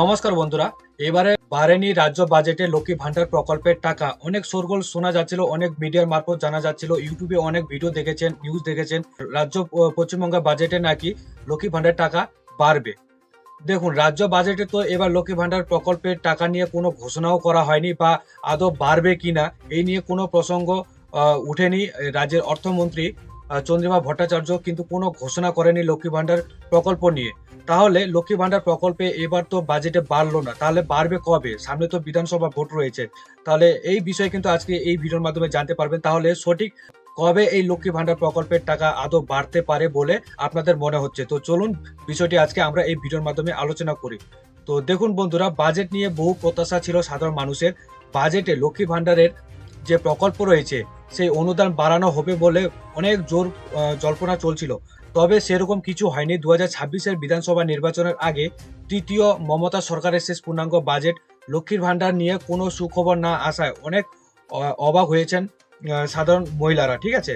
নমস্কার বন্ধুরা, এবারে বারেনি রাজ্য বাজেটে লক্ষ্মী ভান্ডার প্রকল্পের টাকা। অনেক শোরগোল শোনা যাচ্ছিল, অনেক মিডিয়ার মারফত জানা যাচ্ছিল, ইউটিউবে অনেক ভিডিও দেখেছেন নিউজ দেখেছেন। রাজ্য পশ্চিমবঙ্গের বাজেটে নাকি লক্ষ্মী ভান্ডার টাকা বাড়বে। দেখুন, রাজ্য বাজেটে তো এবার লক্ষ্মী ভান্ডার প্রকল্পের টাকা নিয়ে কোনো ঘোষণাও করা হয়নি বা আদৌ বাড়বে কিনা, এই নিয়ে কোনো প্রসঙ্গ উঠেনি রাজ্যের অর্থমন্ত্রী চন্দ্রিমা ভট্টাচার্য কিন্তু কোনো ঘোষণা করেনি লক্ষ্মী ভান্ডার প্রকল্প নিয়ে। তাহলে লক্ষ্মী ভান্ডার প্রকল্পে এবার তো বাজেটে বাড়লো না। তাহলে বাড়বে কবে? সামনে তো বিধানসভা ভোট রয়েছে। তাহলে এই বিষয়ে কিন্তু আজকে এই ভিডিওর মাধ্যমে জানতে পারবেন। তাহলে সঠিক কবে এই লক্ষ্মী ভান্ডার প্রকল্পের টাকা আদৌ বাড়তে পারে বলে আপনাদের মনে হচ্ছে? তো চলুন, বিষয়টি আজকে আমরা এই ভিডিওর মাধ্যমে আলোচনা করি। তো দেখুন বন্ধুরা বাজেট নিয়ে বহু প্রত্যাশা ছিল সাধারণ মানুষের। বাজেটে লক্ষ্মী ভান্ডারের যে প্রকল্প রয়েছে, সেই অনুদান বাড়ানো হবে বলে অনেক জোর জল্পনা চলছিল। তবে সেরকম কিছু হয়নি। দু হাজার ছাব্বিশের বিধানসভা নির্বাচনের আগে তৃতীয় মমতা সরকারের শেষ পূর্ণাঙ্গ বাজেট লক্ষ্মীর ভাণ্ডার নিয়ে কোনো সুখবর না আসায় অনেক অবাক হয়েছেন সাধারণ মহিলারা, ঠিক আছে?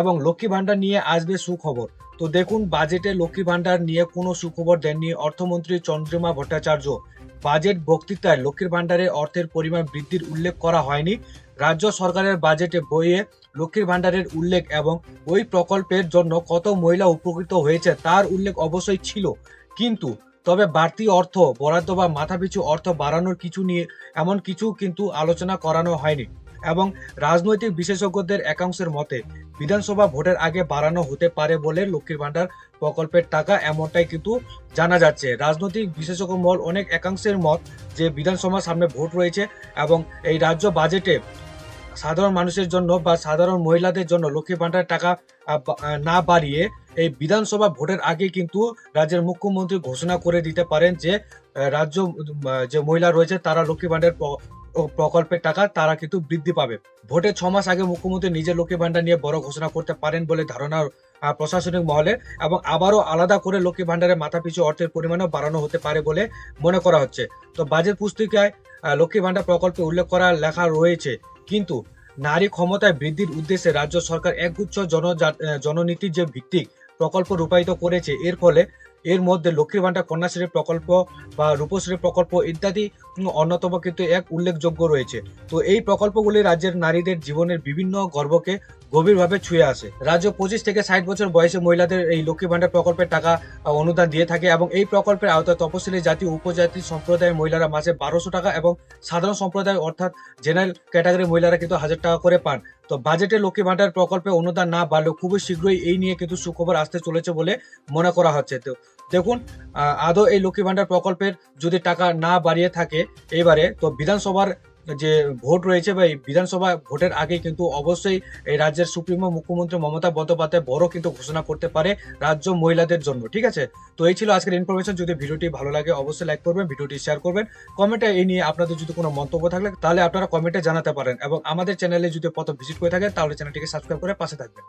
এবং লক্ষ্মী ভাণ্ডার নিয়ে আসবে সুখবর। তো দেখুন, বাজেটে লক্ষ্মী ভান্ডার নিয়ে কোনো সুখবর দেননি অর্থমন্ত্রী চন্দ্রিমা ভট্টাচার্য। বাজেট বক্তৃতায় লক্ষ্মীর ভান্ডারের অর্থের পরিমাণ বৃদ্ধির উল্লেখ করা হয়নি। রাজ্য সরকারের বাজেটে বইয়ে লক্ষ্মীর ভান্ডারের উল্লেখ এবং ওই প্রকল্পের জন্য কত মহিলা উপকৃত হয়েছে তার উল্লেখ অবশ্যই ছিল। কিন্তু তবে বাড়তি অর্থ, বরাদ্দ বা মাথাপিছু অর্থ বাড়ানোর কিছু নিয়ে এমন কিছু কিন্তু আলোচনা করানো হয়নি। এবং রাজনৈতিক বিশেষজ্ঞদের একাংশের মতে বিধানসভা ভোটের আগে বাড়ানো হতে পারে বলে লক্ষ্মীর ভান্ডার প্রকল্পের টাকা এমনটাই কিন্তু জানা যাচ্ছে। রাজনৈতিক বিশেষজ্ঞ মহল অনেক একাংশের মত যে বিধানসভার সামনে ভোট রয়েছে এবং এই রাজ্য বাজেটে সাধারণ মানুষের জন্য বা সাধারণ মহিলাদের জন্য লক্ষ্মী ভান্ডার টাকা না বাড়িয়ে এই বিধানসভা ভোটের আগে কিন্তু রাজ্যের মুখ্যমন্ত্রী ঘোষণা করে দিতে পারেন যে রাজ্য যে মহিলা রয়েছে তারা লক্ষ্মী ভান্ডার প্র- ও প্রকল্পের টাকা তারা কিন্তু বৃদ্ধি পাবে। ভোটের ছ মাস আগে মুখ্যমন্ত্রী নিজের লক্ষ্মী ভান্ডার নিয়ে বড় ঘোষণা করতে পারেন বলে ধারণা প্রশাসনিক মহলে এবং আবারও আলাদা করে লক্ষ্মী ভান্ডারের মাথাপিছু অর্থের পরিমাণও বাড়ানো হতে পারে বলে মনে করা হচ্ছে। তো বাজেট পুস্তিকায় লক্ষ্মী ভান্ডার প্রকল্পে উল্লেখ করা লেখা রয়েছে, কিন্তু নারী ক্ষমতায় বৃদ্ধির উদ্দেশ্যে রাজ্য সরকার একগুচ্ছ জন জননীতির যে ভিত্তিক প্রকল্প রূপায়িত করেছে, এর ফলে এর মধ্যে লক্ষ্মী ভান্ডার কন্যাশ্রী প্রকল্প বা রূপশ্রী প্রকল্প ইত্যাদি অন্যতম কিন্তু এক উল্লেখযোগ্য রয়েছে। তো এই প্রকল্পগুলি রাজ্যের নারীদের জীবনের বিভিন্ন গর্বকে গভীরভাবে ছুঁয়ে আসে। রাজ্য পঁচিশ থেকে ষাট বছর বয়সে মহিলাদের এই লক্ষ্মী ভান্ডার প্রকল্পের টাকা অনুদান দিয়ে থাকে এবং এই প্রকল্পের আওতায় তপশিলি জাতি, উপজাতি সম্প্রদায়ের মহিলারা মাসে বারোশো টাকা এবং সাধারণ সম্প্রদায় অর্থাৎ জেনারেল ক্যাটাগরি মহিলারা কিন্তু হাজার টাকা করে পান। তো বাজেটে লক্ষ্মী ভাণ্ডার প্রকল্পে অনুদান না বাড়লেও খুবই শীঘ্রই এই নিয়ে কিন্তু সুখবর আসতে চলেছে বলে মনে করা হচ্ছে। তো দেখুন আদৌ এই লক্ষ্মী ভাণ্ডার প্রকল্পের যদি টাকা না বাড়িয়ে থাকে এবারে, তো বিধানসভার যে ভোট রয়েছে বা এই বিধানসভা ভোটের আগে কিন্তু অবশ্যই এই রাজ্যের সুপ্রিমো মুখ্যমন্ত্রী মমতা বন্দ্যোপাধ্যায় বড় কিন্তু ঘোষণা করতে পারে রাজ্য মহিলাদের জন্য, ঠিক আছে? তো এই ছিল আজকের ইনফরমেশন যদি ভিডিওটি ভালো লাগে অবশ্যই লাইক করবেন, ভিডিওটি শেয়ার করবেন। কমেন্টে এই নিয়ে আপনাদের যদি কোনো মন্তব্য থাকলে তাহলে আপনারা কমেন্টে জানাতে পারেন এবং আমাদের চ্যানেলে যদি প্রথম ভিজিট করে থাকেন তাহলে চ্যানেলটিকে সাবস্ক্রাইব করে পাশে থাকবেন।